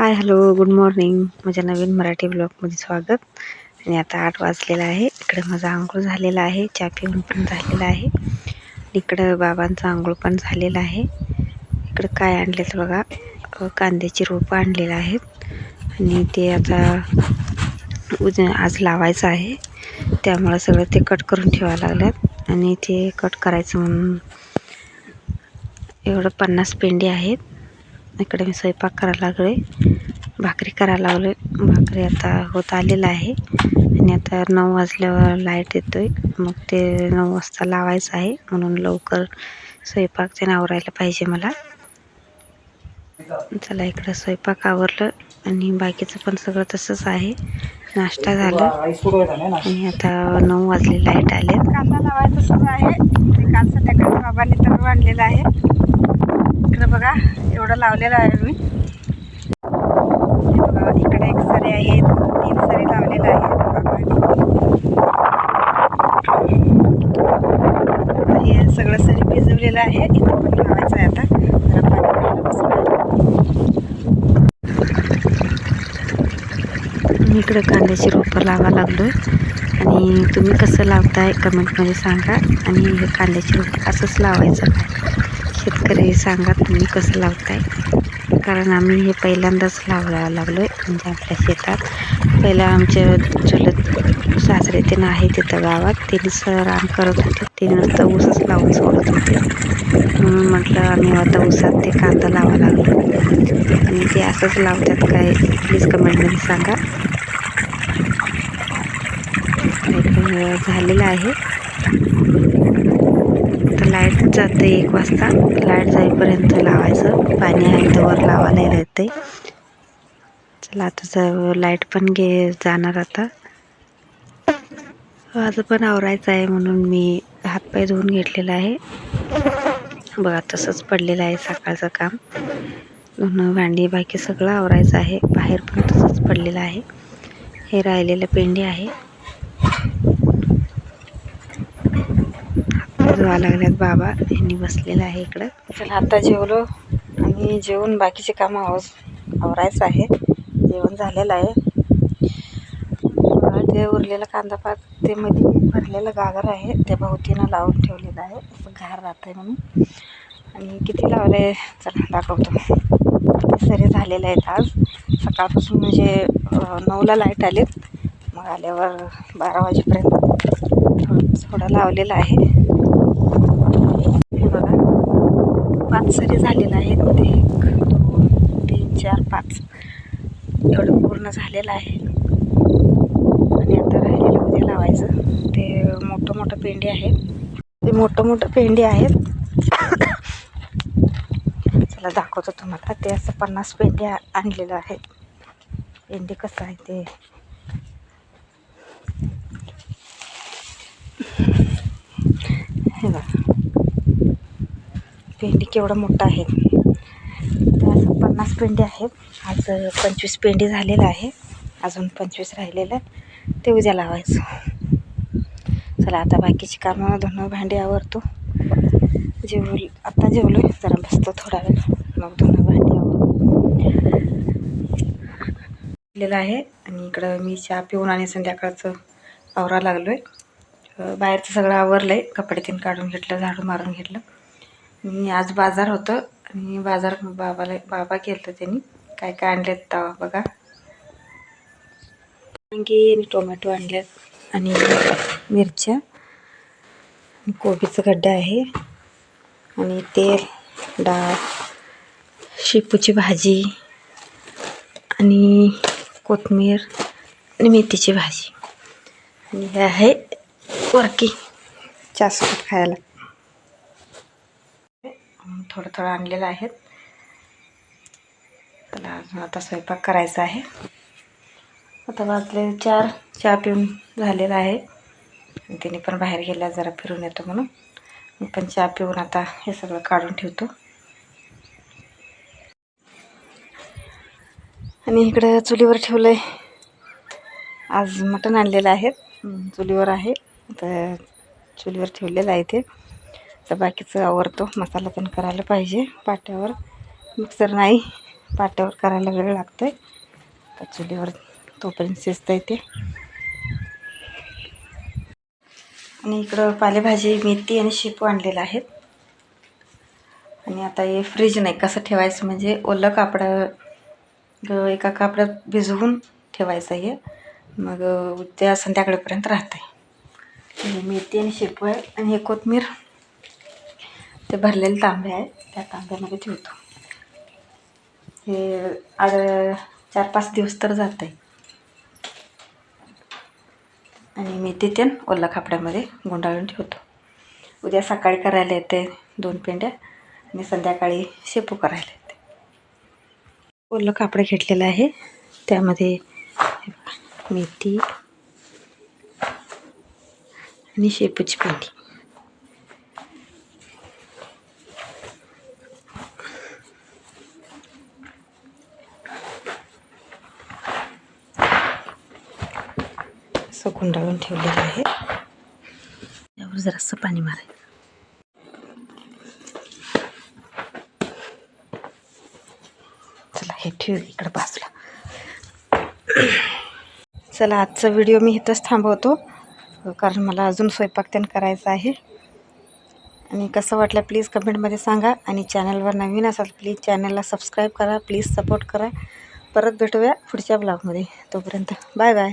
Hi hello good morning माझ्या नवीन मराठी ब्लॉगमध्ये स्वागत. आणि आता आठ वाजलेला आहे. इकडे माझा आंघोळ झालेला आहे. चहा पिऊन पण झालेला आहे. इकडं बाबांचा आंघोळ पण झालेला आहे. इकडं काय आणलेत बघा? कांद्याची रोपं आणलेलं आहेत. आणि ते आता उज आज लावायचं आहे. त्यामुळं सगळं ते कट करून ठेवायला लागल्यात. आणि ते कट करायचं म्हणून एवढं पन्नास पेंडी आहेत. इकडे मी स्वयंपाक करायला लागले भाकरी करायला लावले भाकरी आता होत आलेलं आहे. आणि आता नऊ वाजल्यावर लाइट येतोय. मग ते नऊ वाजता लावायचं आहे. म्हणून लवकर स्वयंपाक ते आवरायला पाहिजे मला. चला इकडं स्वयंपाक आवरलं. आणि बाकीचं पण सगळं तसंच आहे. नाश्ता झाला. आणि आता नऊ वाजले लाइट आले. कांदा लावायचं आहे. काल संध्याकाळी बाबांनी तर आणलेलं आहे. इकडं बघा एवढं लावलेलं आहे मी. इकडे एक सरी तीन सरी लावलेलं आहे. बाबांनी हे सगळं सरी भिजवलेलं आहे. इथं पण लावायचं आहे आता. जरा पाणी मी इकडं कांद्याची रोपं लावा लागलो आणि तुम्ही कसं लावताय कमेंटमध्ये सांगा. आणि हे कांद्याची रोपं असंच लावायचं शेतकरी सांगा तुम्ही कसं लावताय. कारण आम्ही हे पहिल्यांदाच लावायला लागलो आहे म्हणजे आपल्या शेतात. पहिला आमच्या चुलत सासरे ते आहे तिथं गावात. त्यांनीच राम करत होते. ते नुसतं ऊसच लावून सोडत होते. म्हणून म्हटलं आम्ही आता ऊसात ते कांदा लावा लागलो. आणि ते असंच लावतात काय? प्लीज कमेंटमध्ये सांगा. झालेलं आहे. लाइट जाते एक वाजता. लाइट जाईपर्यंत लावायचं. पाणी आहे तर लावायला येते चला आता लाइट पण गे जाणार आता. माझं पण आवरायचं आहे म्हणून मी हातपाय धुवून घेतलेला आहे. बघा तसंच पडलेलं आहे सकाळचं काम. धुणं भांडी बाकी सगळं आवरायचं आहे. बाहेर पण तसंच पडलेलं आहे. हे राहिलेलं पेंडी आहे. धुवा लागल्यात बाबा. यांनी बसलेला आहे इकडं. चला आता जेवलो आणि जेवून बाकीचे कामं आव आवरायचं आहे. जेवण झालेलं आहे. ते उरलेलं कांदा पात ते मध्ये भरलेलं गागर आहे. ते भोवतीनं लावून ठेवलेलं आहे. असं घार राहत आहे म्हणून. आणि किती लावलं? आहे चला दाखवतो. सरे झालेले आहेत आज. सकाळपासून म्हणजे नऊला लाइट आलेत. मग आल्यावर बारा वाजेपर्यंत थोडं थोडं लावलेलं आहे हे बघा पाच सरी झालेलं आहे एक दोन तीन चार पाच. एवढं पूर्ण झालेलं आहे. आणि आता राहिलेलं उद्या लावायचं. ते मोठं मोठं पेंडी आहेत. ते मोठं मोठं पेंडी आहेत. चला दाखवतो तुम्हाला. ते असं पन्नास पेंडी आणलेलं आहे पेंडी कसं आहे ते हे बघा पेंडी केवढं मोठं आहे? ते असं पन्नास पेंडी आहेत. आज पंचवीस पेंडी झालेलं आहे. अजून पंचवीस राहिलेलं आहे ते उद्या लावायचं. चला आता बाकीची कामं धुणं भांडी आवरतो. जेवलो आता जेवलो. जरा बसतो थोडा वेळ. मग धुणं भांडी आवरलेलं आहे. आणि इकडं मी चहा पिऊन आणि संध्याकाळचं आवरा लागलो आहे बाहेरचं सगळं आवरलं आहे कपडे तीन काढून घेतलं झाडू मारून घेतलं. मी आज बाजार होतं. आणि बाजार बाबाला बाबा केलं त्यांनी. काय काय आणलेत तवा बघा. वांगी आणि टोमॅटो आणल्यात आणि मिरच्या. कोबीचं गड्डा आहे. आणि तेल डाळ शेपूची भाजी आणि कोथमीर आणि मेथीची भाजी. आणि हे आहे वरकी. चासकट खायला. थोडं थोडं आणलेलं आहेत. त्याला अजून आता स्वयंपाक करायचा आहे. आता वाजले चार. चहा पिऊन झालेला आहे. तिने पण बाहेर गेल्या जरा फिरून येतो म्हणून. मी पण चहा पिऊन आता हे सगळं काढून ठेवतो. आणि इकडं चुलीवर ठेवलं आहे आज मटण आणलेलं आहे. चुलीवर आहे. तर चुलीवर ठेवलेलं आहे ते. तर बाकीचं आवरतो. मसाला पण करायला पाहिजे. पाट्यावर. मिक्सर नाही. पाट्यावर करायला वेळ लागतो आहे चुलीवर तोपर्यंत शिजता येते आणि इकडं पालेभाजी मेथी आणि शेपू आणलेलं आहेत. आणि आता हे फ्रीज नाही. कसं ठेवायचं म्हणजे ओलं कापडं एका कापडात भिजवून ठेवायचं हे. मग उद्या संध्याकाळपर्यंत राहतं आहे मेथी आणि शेपू आहे. आणि हे कोथमीर ते भरलेले तांबे आहे त्या तांब्यामध्ये ठेवतो. हे आग चार पाच दिवस तर जात आहे आणि मेथी ते ओला कापड्यामध्ये गुंडाळून ठेवतो. उद्या सकाळी करायला येते दोन पेंड्या. आणि संध्याकाळी शेपू करायला येते. ओलं कापडं घेतलेलं आहे. त्यामध्ये मेथी आणि शेपूची पेंडी. असं गुंडाळून ठेवलेलं आहे. यावर जरासं पाणी मारायचं. चला हे ठेव इकडं बाजूला. चला आजचा व्हिडिओ मी इथंच थांबवतो कारण मला अजून स्वयंपाक त्यानं करायचा आहे. आणि कसं वाटलं प्लीज कमेंटमध्ये सांगा. आणि चॅनलवर नवीन असाल प्लीज चॅनलला सबस्क्राईब करा प्लीज सपोर्ट करा. परत भेटूया पुढच्या ब्लॉगमध्ये. तोपर्यंत बाय बाय.